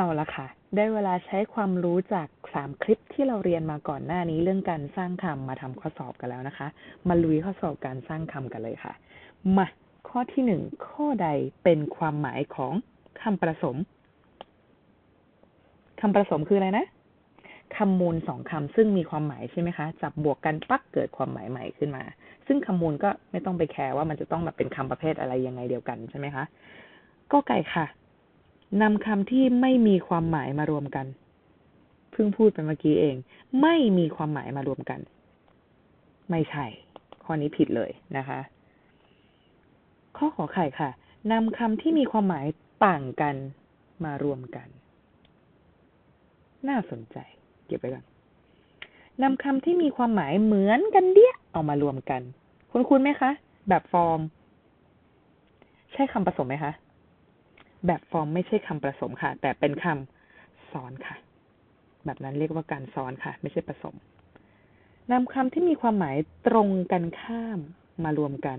เอาละค่ะ ได้เวลาใช้ความรู้จากสามคลิปที่เราเรียนมาก่อนหน้านี้เรื่องการสร้างคำมาทำข้อสอบกันแล้วนะคะ มาลุยข้อสอบการสร้างคำกันเลยค่ะ มาข้อที่หนึ่งข้อใดเป็นความหมายของคำประสมคำประสมคืออะไรนะคำมูลสองคำซึ่งมีความหมายใช่ไหมคะ จับบวกกันปักเกิดความหมายใหม่ขึ้นมา ซึ่งคำมูลก็ไม่ต้องไปแคร์ว่ามันจะต้องแบบเป็นคำประเภทอะไรยังไงเดียวกันใช่ไหมคะ ก็ไก่ค่ะ นำคำที่ไม่มีความหมายมารวมกัน เพิ่งพูดไปเมื่อกี้เอง ไม่มีความหมายมารวมกัน ไม่ใช่ ข้อนี้ผิดเลยนะคะ ข้อขอไข่ค่ะนำคำที่มีความหมายต่างกันมารวมกัน น่าสนใจ เก็บไว้ก่อนนำคำที่มีความหมายเหมือนกันเดียเอามารวมกัน คุณคุณไหมคะ แบบฟอร์ม ใช่คำผสมไหมคะ แบบฟอร์มไม่ใช่คำผสมค่ะ แต่เป็นคำซ้อนค่ะ แบบนั้นเรียกว่าการซ้อนค่ะ ไม่ใช่ผสมนำคำที่มีความหมายตรงกันข้ามมารวมกัน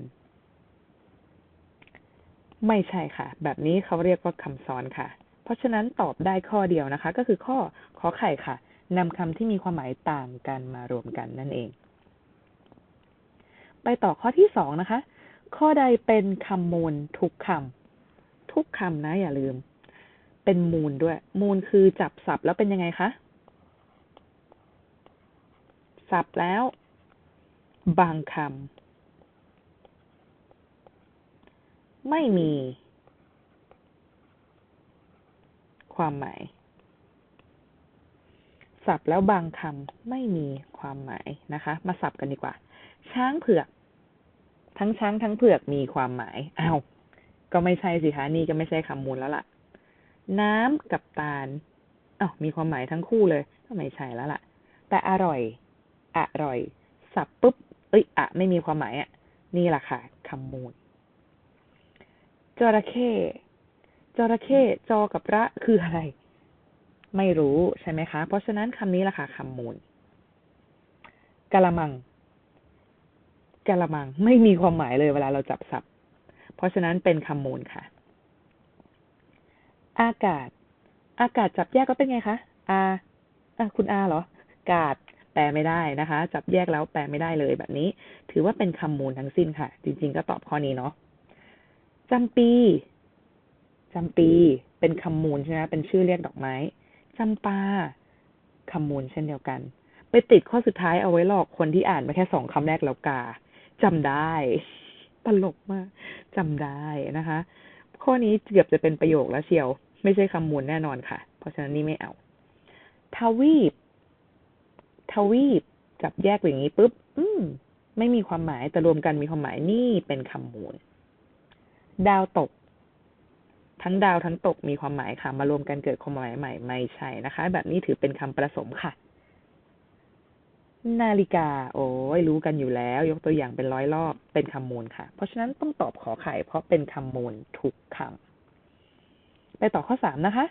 ไม่ใช่ค่ะ แบบนี้เขาเรียกว่าคำซ้อนค่ะ เพราะฉะนั้นตอบได้ข้อเดียวนะคะ ก็คือข้อขอไข่ค่ะนำคำที่มีความหมายต่างกันมารวมกันนั่นเอง ไปต่อข้อที่สองนะคะ ข้อใดเป็นคำมูลทุกคำ ทุกคำนะอย่าลืม เป็นมูลด้วย มูลคือจับศัพท์แล้วเป็นยังไงคะศัพท์แล้ว บางคำไม่มี ความหมายศัพท์แล้วบางคำไม่มีความหมายนะคะ มาสับกันดีกว่า ช้างเผือก ทั้งช้างทั้งเผือกมีความหมายอ้าว ก็ไม่ใช่สิคะนี่ก็ไม่ใช่คำมูลแล้วล่ะ น้ำกับตาลอ้าวมีความหมายทั้งคู่เลยก็ไม่ใช่แล้วล่ะ แต่อร่อย อร่อย สับปุ๊บ เอ้ยอะไม่มีความหมายอะนี่แหละค่ะคำมูลจระเข้จระเข้จอกับระคืออะไร ไม่รู้ใช่ไหมคะ เพราะฉะนั้นคำนี้แหละค่ะคำมูลกะละมังกะละมังไม่มีความหมายเลยเวลาเราจับศัพท์ เพราะฉะนั้นเป็นคำมูลค่ะ อากาศ อากาศจับแยกก็เป็นไงคะอาอะคุณอาเหรอกาศแปลไม่ได้นะคะ จับแยกแล้วแปลไม่ได้เลยแบบนี้ ถือว่าเป็นคำมูลทั้งสิ้นค่ะ จริง ๆ ก็ตอบข้อนี้เนาะจำปีจำปี เป็นคำมูลใช่ไหมเป็นชื่อเรียกดอกไม้จำปาคำมูลเช่นเดียวกัน ไปติดข้อสุดท้ายเอาไว้หลอกคนที่อ่านมาแค่สองคำแรกแล้วกาจำได้ ตลกมากจำได้นะคะ ข้อนี้เกือบจะเป็นประโยคแล้วเชียว ไม่ใช่คำมูลแน่นอนค่ะ เพราะฉะนั้นนี่ไม่เอา ทวีป ทวีปจับแยกอย่างนี้ปุ๊บ อืม ไม่มีความหมาย แต่รวมกันมีความหมายนี่เป็นคำมูล ดาวตก ทั้งดาวทั้งตกมีความหมายค่ะ มารวมกันเกิดความหมายใหม่ ไม่ใช่นะคะ แบบนี้ถือเป็นคำประสมค่ะ นาฬิกา โอ้ยรู้กันอยู่แล้ว ยกตัวอย่างเป็นร้อยรอบเป็นคำมูลค่ะ เพราะฉะนั้นต้องตอบขอไข่เพราะเป็นคำมูลทุกคำไปต่อข้อสามนะคะ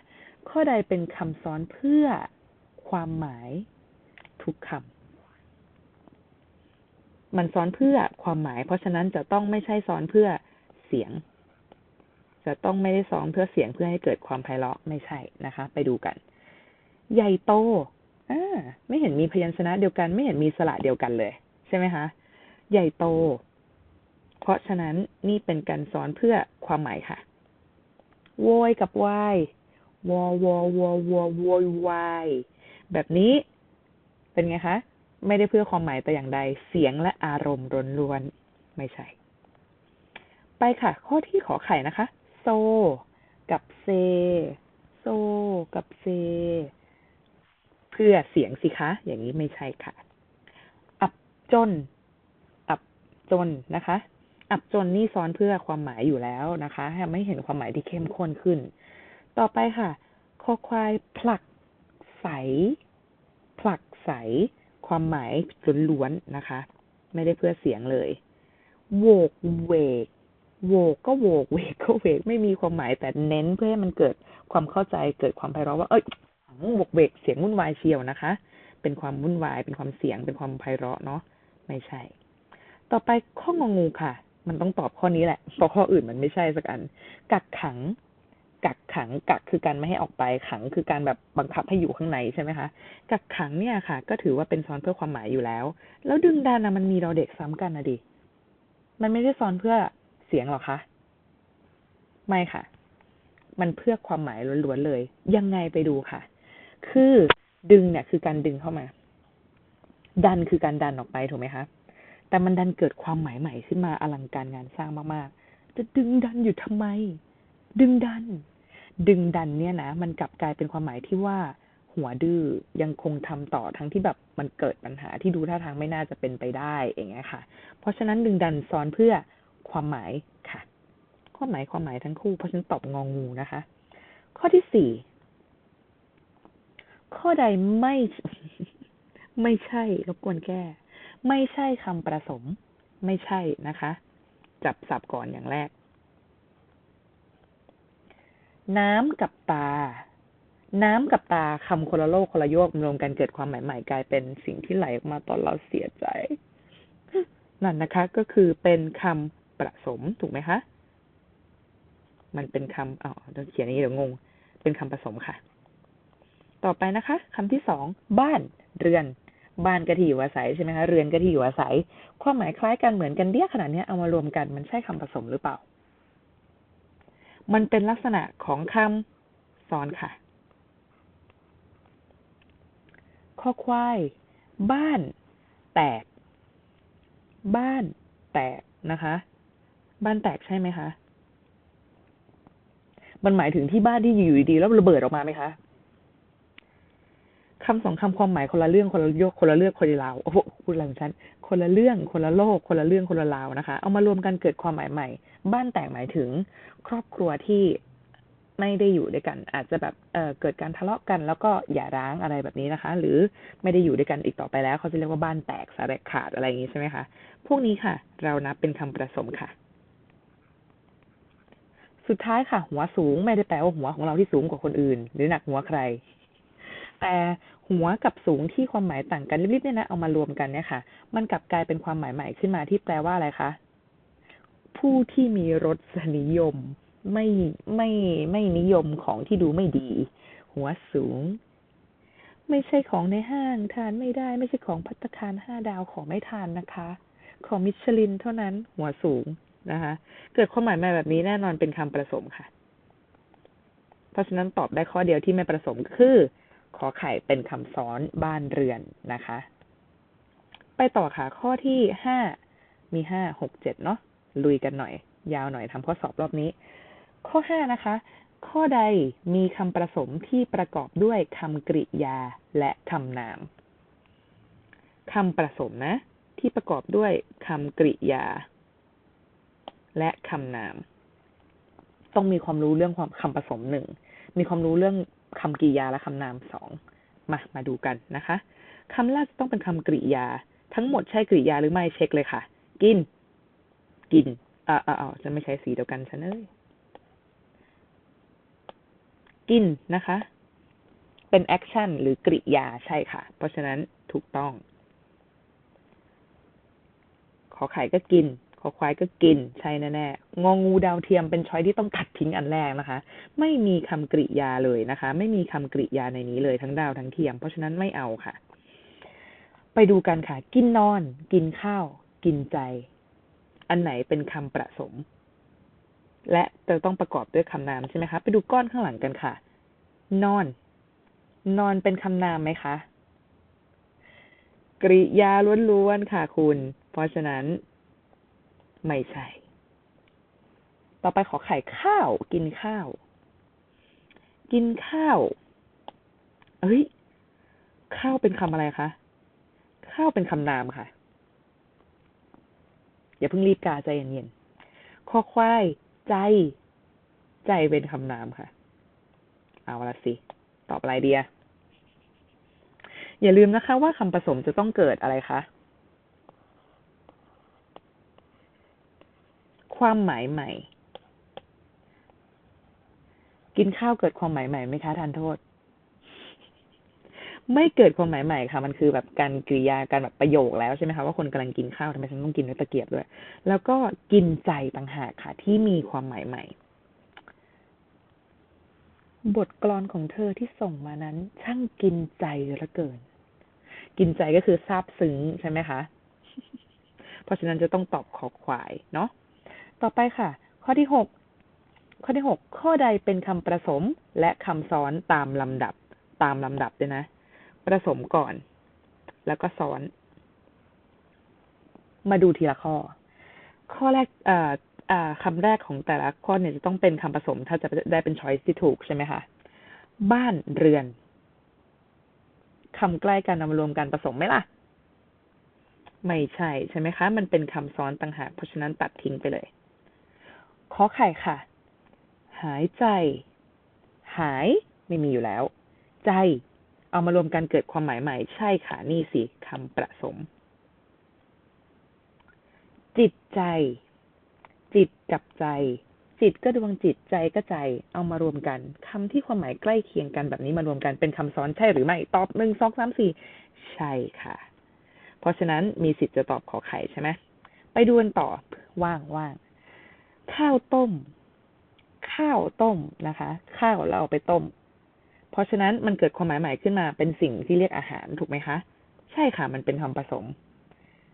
ข้อใดเป็นคำซ้อนเพื่อความหมายทุกคำมันซ้อนเพื่อความหมาย เพราะฉะนั้นจะต้องไม่ใช่ซ้อนเพื่อเสียง จะต้องไม่ได้ซ้อนเพื่อเสียงเพื่อให้เกิดความไพเราะไม่ใช่นะคะ ไปดูกัน ใหญ่โต อ่าไม่เห็นมีพยัญชนะเดียวกัน ไม่เห็นมีสระเดียวกันเลย ใช่ไหมคะ ใหญ่โต เพราะฉะนั้นนี่เป็นการสอนเพื่อความหมายค่ะโวยกับวายวอวอวอวอวอยวายแบบนี้เป็นไงคะ ไม่ได้เพื่อความหมายแต่อย่างใด เสียงและอารมณ์ล้วนไม่ใช่ ไปค่ะ ข้อที่ขอไข่นะคะ โซ กับเซ โซ กับเซ พื่อเสียงสิคะ อย่างนี้ไม่ใช่ค่ะ อับจน อับจนนะคะ อับจนนี่ซ้อนเพื่อความหมายอยู่แล้วนะคะให้ไม่เห็นความหมายที่เข้มข้นขึ้น ต่อไปค่ะคอควายผลักใส ผลักใส ความหมายล้วนๆนะคะ ไม่ได้เพื่อเสียงเลยโวกเวกโวกก็โวกเวกก็เวกไม่มีความหมายแต่เน้นเพื่อให้มันเกิดความเข้าใจเกิดความไพเราะว่า เอ้ย บกเบกเสียงวุ่นวายเชียวนะคะ เป็นความวุ่นวาย เป็นความเสียง เป็นความไพเราะเนาะ ไม่ใช่ ต่อไปข้องงูค่ะ มันต้องตอบข้อนี้แหละเพราะข้ออื่นมันไม่ใช่สักอัน กักขัง กักขัง กักคือการไม่ให้ออกไป ขังคือการแบบบังคับให้อยู่ข้างในใช่ไหมคะ กักขังเนี่ยค่ะ ก็ถือว่าเป็นซ้อนเพื่อความหมายอยู่แล้ว แล้วดึงดันนะมันมีเรอเด็กซ้ำกันนะดิ มันไม่ได้ซ้อนเพื่อเสียงหรอคะ ไม่ค่ะ มันเพื่อความหมายล้วนๆเลย ยังไงไปดูค่ะ คือดึงเนี่ยคือการดึงเข้ามา ดันคือการดันออกไปถูกไหมคะแต่มันดันเกิดความหมายใหม่ขึ้นมาอลังการงานสร้างมากๆ จะดึงดันอยู่ทำไม ดึงดัน ดึงดันเนี่ยนะมันกลับกลายเป็นความหมายที่ว่าหัวดื้อยังคงทำต่อทั้งที่แบบมันเกิดปัญหาที่ดูท่าทางไม่น่าจะเป็นไปได้อย่างเงี้ยค่ะ เพราะฉะนั้นดึงดันซ้อนเพื่อความหมายค่ะ ความหมายความหมายทั้งคู่เพราะฉะนั้นตอบงองูนะคะ ข้อที่สี่ ข้อใดไม่ ไม่ใช่รบกวนแก้ ไม่ใช่คำประสม ไม่ใช่นะคะ จับสับก่อนอย่างแรก น้ำกับตา น้ำกับตาคำคนละโลกคนละโยกรวมกันเกิดความหมายใหม่กลายเป็นสิ่งที่ไหลออกมาตอนเราเสียใจ นั่นนะคะ ก็คือเป็นคำประสมถูกไหมคะ มันเป็นคำอ๋อเดี๋ยวเขียนนี้เดี๋ยวงง เป็นคำผสมค่ะ ต่อไปนะคะคำที่สองบ้านเรือน บ้านกะที่อยู่อาศัยใช่ไหมคะเรือนกะที่อยู่อาศัย ความหมายคล้ายกันเหมือนกันเดียขนาดนี้เอามารวมกันมันใช่คำผสมหรือเปล่า มันเป็นลักษณะของคำซ้อนค่ะข้อควายบ้าน แตก บ้าน แตกนะคะ บ้านแตกใช่ไหมคะ มันหมายถึงที่บ้านที่อยู่ดีแล้วระเบิดออกมาไหมคะ คำสองคำความหมายคนละเรื่องคนละยกคนละเรื่องคนละราวโอ้โหพูดอะไรของฉันคนละเรื่องคนละโลก คนละเรื่องคนละราวนะคะ เอามารวมกันเกิดความหมายใหม่ บ้านแตกหมายถึง ครอบครัวที่ไม่ได้อยู่ด้วยกัน อาจจะแบบเเกิดการทะเลาะกัน แล้วก็อย่าร้างอะไรแบบนี้นะคะ หรือไม่ได้อยู่ด้วยกันอีกต่อไปแล้ว เขาจะเรียกว่าบ้านแตกสลายขาดอะไรอย่างนี้ใช่ไหมคะพวกนี้ค่ะ เรานับเป็นคำประสมค่ะ สุดท้ายค่ะ หัวสูงไม่ได้แปลว่าหัวของเราที่สูงกว่าคนอื่น หรือหนักหัวใคร แต่หัวกับสูงที่ความหมายต่างกันนิดๆเนี่ยนะเอามารวมกันเนี่ยค่ะ มันกลับกลายเป็นความหมายใหม่ขึ้นมาที่แปลว่าอะไรคะผู้ที่มีรสนิยม ไม่ไม่ไม่นิยมของที่ดูไม่ดี หัวสูง ไม่ใช่ของในห้างทานไม่ได้ ไม่ใช่ของพัตคารห้าดาวของไม่ทานนะคะ ของมิชลินเท่านั้น หัวสูงนะคะ เกิดความหมายใหม่แบบนี้แน่นอนเป็นคำประสมค่ะ เพราะฉะนั้นตอบได้ข้อเดียวที่ไม่ประสมคือ ขอไข่เป็นคำซ้อนบ้านเรือนนะคะ ไปต่อค่ะ ข้อที่ห้ามีห้าหกเจ็ดเนาะลุยกันหน่อย ยาวหน่อยทำข้อสอบรอบนี้ ข้อห้านะคะ ข้อใดมีคำประสมที่ประกอบด้วยคำกริยาและคำนามคำประสมนะ ที่ประกอบด้วยคำกริยา และคำนาม ต้องมีความรู้เรื่องความคำผสมหนึ่ง มีความรู้เรื่อง คำกริยาและคำนามสองมามาดูกันนะคะคำแรกต้องเป็นคำกริยา ทั้งหมดใช่กริยาหรือไม่เช็คเลยค่ะ กิน กินอ่าอ่าจะไม่ใช้สีเดียวกันฉันเอ้ยกินนะคะ เป็นแอคชั่นหรือกริยาใช่ค่ะ เพราะฉะนั้นถูกต้อง ขอไข่ก็กิน ขอควายก็กินใช่แน่ๆงองูดาวเทียมเป็นช้อยที่ต้องตัดทิ้งอันแรกนะคะ ไม่มีคำกริยาเลยนะคะ ไม่มีคำกริยาในนี้เลยทั้งดาวทั้งเทียม เพราะฉะนั้นไม่เอาค่ะ ไปดูกันค่ะ กินนอน กินข้าว กินใจ อันไหนเป็นคำประสม และจะต้องประกอบด้วยคำนามใช่ไหมคะ ไปดูก้อนข้างหลังกันค่ะ นอน นอนเป็นคำนามไหมคะ กริยาล้วนๆค่ะคุณ เพราะฉะนั้น ไม่ใช่ ต่อไปขอไข่ข้าว กินข้าว กินข้าว เอ้ย ข้าวเป็นคำอะไรคะ ข้าวเป็นคำนามค่ะ อย่าเพิ่งรีบกาใจเย็นๆข้อควายใจ ใจเป็นคำนามค่ะ เอาละสิ ตอบอะไรเดียอย่าลืมนะคะว่าคำผสมจะต้องเกิดอะไรคะ ความหมายใหม่ กินข้าวเกิดความหมายใหม่ไหมคะทานโทษ ไม่เกิดความหมายใหม่ค่ะ มันคือแบบการกริยาการแบบประโยคแล้วใช่ไหมคะว่าคนกำลังกินข้าวทำไมฉันต้องกินด้วยตะเกียบด้วย แล้วก็กินใจต่างหากค่ะ ที่มีความหมายใหม่ บทกลอนของเธอที่ส่งมานั้น ช่างกินใจเหลือเกิน กินใจก็คือซาบซึ้งใช่ไหมคะ เพราะฉะนั้นจะต้องตอบขอควายเนาะ ต่อไปค่ะ ข้อที่หกข้อที่หกข้อใดเป็นคำประสมและคำซ้อนตามลำดับ ตามลำดับด้วยนะ ประสมก่อน แล้วก็ซ้อน มาดูทีละข้อ ข้อแรกอ่าอ่าคำแรกของแต่ละข้อเนี่ยจะต้องเป็นคำผสม ถ้าจะได้เป็นช้อยส์ที่ถูกใช่ไหมคะบ้านเรือนคำใกล้กันนำรวมกันผสมไหมล่ะ ไม่ใช่ใช่ไหมคะ มันเป็นคำซ้อนต่างหากเพราะฉะนั้นตัดทิ้งไปเลย ขอไข่ค่ะ หายใจ หายไม่มีอยู่แล้ว ใจ เอามารวมกันเกิดความหมายใหม่ ใช่ค่ะ นี่สิคำประสม จิตใจ จิตกับใจ จิตก็ดวงจิตใจก็ใจ เอามารวมกันคำที่ความหมายใกล้เคียงกันแบบนี้มารวมกันเป็นคำซ้อนใช่หรือไม่ ตอบหนึ่งสองสามสี่ใช่ค่ะ เพราะฉะนั้นมีสิทธิ์จะตอบขอไข่ใช่ไหมไปดูกันต่อว่างว่าง ข้าวต้ม ข้าวต้มนะคะ ข้าวเราเอาไปต้ม เพราะฉะนั้นมันเกิดความหมายใหม่ขึ้นมาเป็นสิ่งที่เรียกอาหารถูกไหมคะ ใช่ค่ะ มันเป็นคำผสม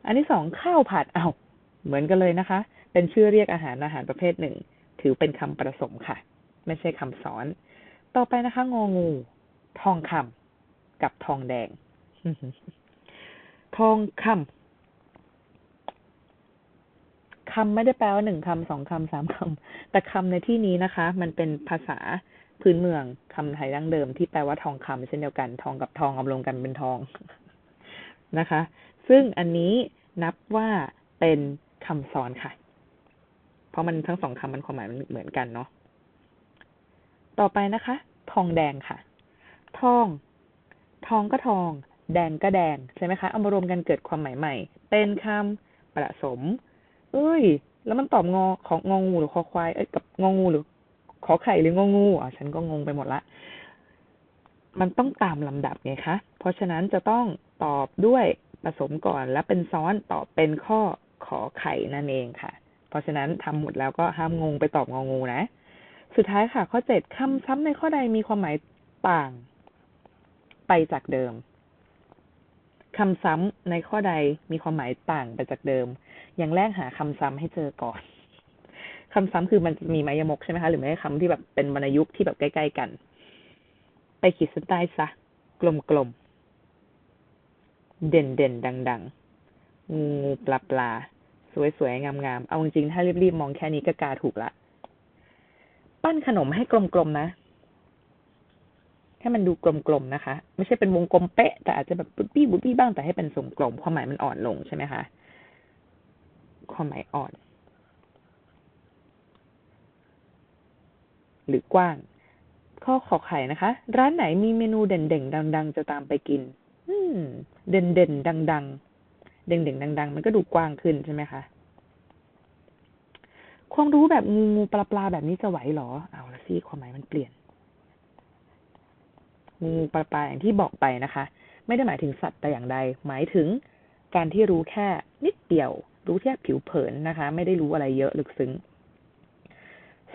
อันที่สองข้าวผัดเอาเหมือนกันเลยนะคะ เป็นชื่อเรียกอาหารอาหารประเภทหนึ่ง ถือเป็นคำผสมค่ะ ไม่ใช่คำสอน ต่อไปนะคะ งองู ทองคำกับทองแดง ทองคำ คำไม่ได้แปลว่าหนึ่งคำสองคำสามคำแต่คำในที่นี้นะคะ มันเป็นภาษาพื้นเมืองคำไทยดั้งเดิมที่แปลว่าทองคำเช่นเดียวกัน ทองกับทองเอารวมกันเป็นทองนะคะ ซึ่งอันนี้นับว่าเป็นคำซ้อนค่ะ เพราะมันทั้งสองคำมันความหมายมันเหมือนกันเนาะต่อไปนะคะ ทองแดงค่ะ ทอง ทองก็ทอง แดงก็แดง ใช่ไหมคะ เอามารวมกันเกิดความหมายใหม่ เป็นคำผสม เอ้ย แล้วมันตอบงอของงองูหรือคอควาย เอ้ยกับงองูหรือ ขอไข่หรืององูอะฉันก็งงไปหมดละ มันต้องตามลำดับไงคะ เพราะฉะนั้นจะต้องตอบด้วยผสมก่อนและเป็นซ้อนตอบเป็นข้อขอไข่นั่นเองค่ะ เพราะฉะนั้นทำหมดแล้วก็ห้ามงงไปตอบงองูนะ สุดท้ายค่ะ ข้อเจ็ดคำซ้ำในข้อใดมีความหมายต่าง ไปจากเดิม คำซ้ำในข้อใดมีความหมายต่างไปจากเดิม อย่างแรกหาคำซ้ำให้เจอก่อนคำซ้ำคือมันจะมีไมยมกใช่ไหมคะ หรือไม่คำที่แบบเป็นวรรณยุกต์ที่แบบใกล้ๆกัน ไปขีดเส้นใต้ซะ กลมๆ เด่นๆ ดังๆ งูงูปลาปลาสวยๆ งามๆ เอาจริงๆ ถ้ารีบๆ มองแค่นี้ก็กาถูกละ ปั้นขนมให้กลมๆ นะ ให้มันดูกลมๆนะคะ ไม่ใช่เป็นวงกลมเป๊ะ แต่อาจจะแบบบุบี้บุบบี้บ้างแต่ให้เป็นทรงกลมความหมายมันอ่อนลงใช่ไหมคะความหมายอ่อน หรือกว้าง ข้อขอไข่นะคะ ร้านไหนมีเมนูเด่นๆดัง ๆ จะตามไปกิน อืม เด่นๆดัง ๆ เด่นๆดัง ๆ มันก็ดูกว้างขึ้นใช่ไหมคะความรู้แบบงูงูปลาปลาแบบนี้จะไหวหรอ เอาละสิความหมายมันเปลี่ยน งูปลาปลาอย่างที่บอกไปนะคะ ไม่ได้หมายถึงสัตว์แต่อย่างใด หมายถึงการที่รู้แค่นิดเดียว รู้แค่ผิวเผินนะคะ ไม่ได้รู้อะไรเยอะลึกซึ้ง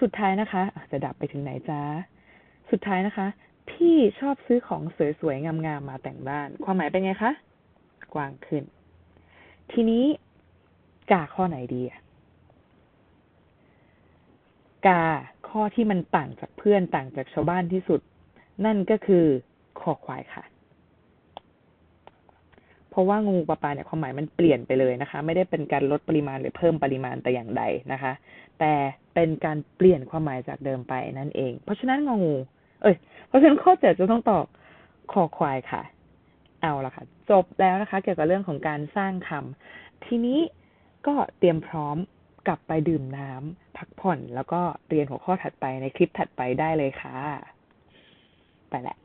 สุดท้ายนะคะจะดับไปถึงไหนจ้าสุดท้ายนะคะ พี่ชอบซื้อของสวยๆงามๆมาแต่งบ้าน ความหมายเป็นไงคะกว้างขึ้น ทีนี้กาข้อไหนดีกาข้อที่มันต่างจากเพื่อนต่างจากชาวบ้านที่สุด นั่นก็คือคอควายค่ะ เพราะว่างูปลาปลาเนี่ยความหมายมันเปลี่ยนไปเลยนะคะ ไม่ได้เป็นการลดปริมาณหรือเพิ่มปริมาณแต่อย่างใดนะคะ แต่เป็นการเปลี่ยนความหมายจากเดิมไปนั่นเอง เพราะฉะนั้นงู เอ้ย เพราะฉะนั้นข้อเจ็ดจะต้องตอบคอควายค่ะ เอาละค่ะ จบแล้วนะคะ เกี่ยวกับเรื่องของการสร้างคำทีนี้ก็เตรียมพร้อมกลับไปดื่มน้ำพักผ่อนแล้วก็เรียนหัวข้อถัดไปในคลิปถัดไปได้เลยค่ะ para